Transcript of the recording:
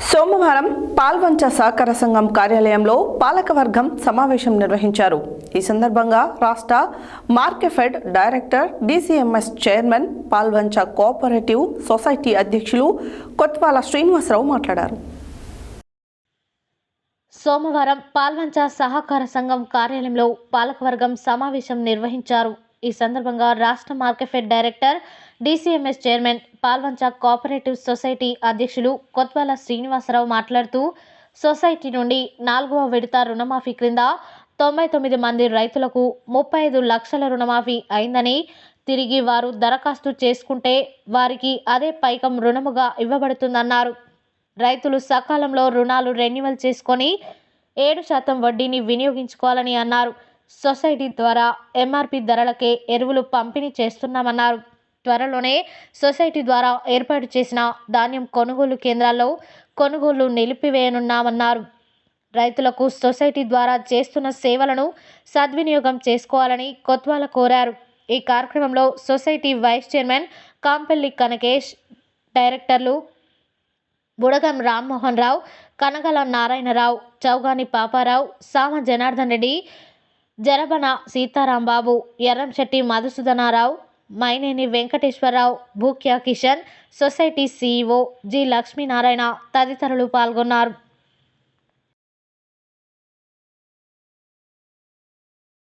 సోమవారం పాల్వంచ సహకార సంఘం కార్యాలయంలో పాలకవర్గం సమావేశం నిర్వహించారు. ఈ సందర్భంగా రాష్ట్ర Markfed director DCMS chairman Palvancha cooperative society అధ్యక్షులు కొత్వాల శ్రీనివాసరావు మాట్లాడారు. సోమవారం పాల్వంచ సహకార సంఘం కార్యాలయంలో పాలకవర్గం సమావేశం నిర్వహించారు. ఈ సందర్భంగా రాష్ట్ర Markfed director DCMS chairman Palvancha cooperative society అధ్యక్షులు కొత్వాల శ్రీనివాసరావు మాట్లాడుతూ సొసైటీ నుండి నాలుగవ విడత రుణమాఫీ క్రింద తొంభై తొమ్మిది మంది రైతులకు ముప్పై ఐదు లక్షల రుణమాఫీ అయిందని తిరిగి వారు దరఖాస్తు చేసుకుంటే వారికి అదే పైకం రుణముగా ఇవ్వబడుతుందన్నారు. రైతులు సకాలంలో రుణాలు రెన్యువల్ చేసుకొని ఏడు శాతం వడ్డీని వినియోగించుకోవాలని అన్నారు. సొసైటీ ద్వారా ఎంఆర్పి ధరలకే ఎరువులు పంపిణీ చేస్తున్నామన్నారు. త్వరలోనే సొసైటీ ద్వారా ఏర్పాటు చేసిన ధాన్యం కొనుగోలు కేంద్రాల్లో కొనుగోలు నిలిపివేయనున్నామన్నారు. రైతులకు సొసైటీ ద్వారా చేస్తున్న సేవలను సద్వినియోగం చేసుకోవాలని కొత్వాల కోరారు. ఈ కార్యక్రమంలో society vice chairman Kampelli Kanakesh డైరెక్టర్లు Budagam Rammohan Rao Kanagala Narayanarao Chougani Paparao Sama Janardhan Reddy Jarabana Sitarambabu Erramsetti Madhusudanarao Maineni Venkateswararao Bhukya Kishan society CEO G Lakshminarayana తదితరులు పాల్గొన్నారు.